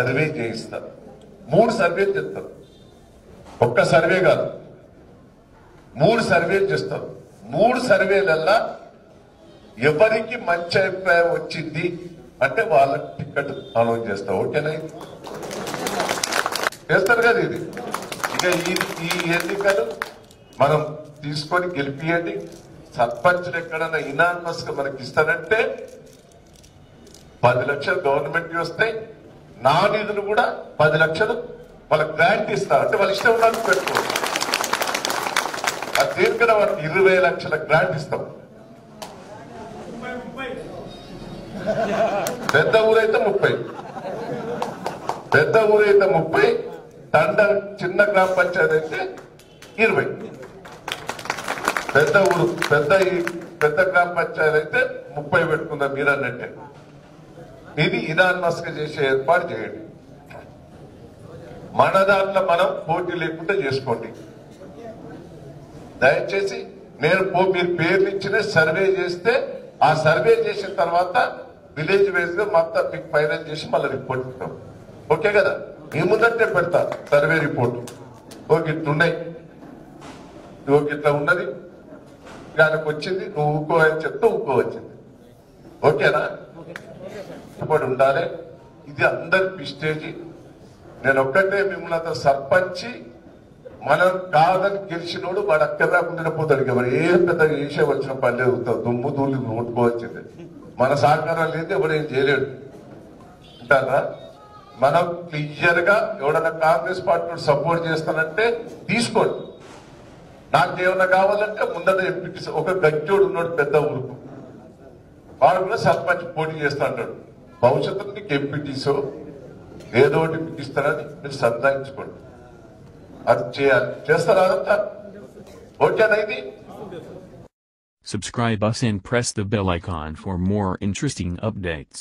Survey చేయిస్తారు మూడు సర్వేలు చేస్తారు ఒక్క సర్వే కాదు. మూడు సర్వేలు చేస్తారు మూడు సర్వేలల్లా ఎవరికి మంచి అభిప్రాయం వచ్చింది అంటే వాళ్ళ టికెట్ అనౌన్స్ చేస్తాం. ఓకేనా? చేస్తారు కదా ఇది. ఇక ఈ ఎన్నికలు మనం తీసుకొని గెలిపియండి. సర్పంచ్లు ఎక్కడైనా ఇనానమస్గా మనకి ఇస్తారంటే పది లక్షలు గవర్నమెంట్ వస్తాయి. నా నిధులు కూడా పది లక్షలు వాళ్ళకి గ్రాంట్ ఇస్తా అంటే వాళ్ళ ఇష్టం ఉన్నట్టు పెట్టుకోవచ్చు అది దేనికన్నా వాళ్ళకి ఇరవై లక్షల గ్రాంట్ ఇస్తాం. పెద్ద ఊరైతే ముప్పై. పెద్ద ఊరైతే ముప్పై తండ చిన్న గ్రామ పంచాయతీ అయితే ఇరవై. పెద్ద ఊరు పెద్ద పెద్ద గ్రామ పంచాయతీ అయితే ముప్పై పెట్టుకుందాం మీరు అన్నట్టే. ఇది ఇదాన్గా చేసే ఏర్పాటు చేయండి. మన దాంట్లో మనం పోటీ లేకుండా చేసుకోండి. దయచేసి నేను మీరు పేర్లు ఇచ్చిన సర్వే చేస్తే ఆ సర్వే చేసిన తర్వాత విలేజ్ వైజ్గా మొత్తం మీకు ఫైనల్ చేసి మళ్ళీ రిపోర్ట్ ఇస్తాం. ఓకే కదా? మీ ముందంటే పెడతా సర్వే రిపోర్ట్. ఓకే ఇట్లున్నాయి ఓకే ఇట్లా ఉన్నది. దానికి వచ్చింది నువ్వు ఊకో అని చెప్తే ఊకో వచ్చింది. ఓకేనా? కష్టపడి ఉండాలి. ఇది అందరి పిస్టేజ్ నేను ఒక్కటే మిమ్మల్ని అంత సర్పంచి మనం కాదని గెలిచినోడు వాడు అక్కడ రాకుండా పోతాడు ఎవరు ఏ పెద్ద చేసే వచ్చిన పని లేదు. దుమ్ము దూళ్ళు ఓటుకోవచ్చింది మన సహకారం లేదు ఎవరు ఏం చేయలేడు. అంటారా మనం క్లియర్గా ఎవడన్నా కాంగ్రెస్ పార్టీ సపోర్ట్ చేస్తానంటే తీసుకోండి. నాకు ఏమన్నా కావాలంటే ముందర ఎంపీ ఒక గజ్జోడు ఉన్నాడు పెద్ద ఊరుకు. వాడు కూడా సర్పంచ్ పోటీ చేస్తా అంటాడు. భవిష్యత్తులో నీకు ఎంపీటీసో ఏదో ఒకటి మీకు ఇస్తారని మీరు సంధాయించుకోండి అది చేయాలి చేస్తారా అదంతా ఓకేనా ఇది Subscribe us and press the bell icon for more interesting updates.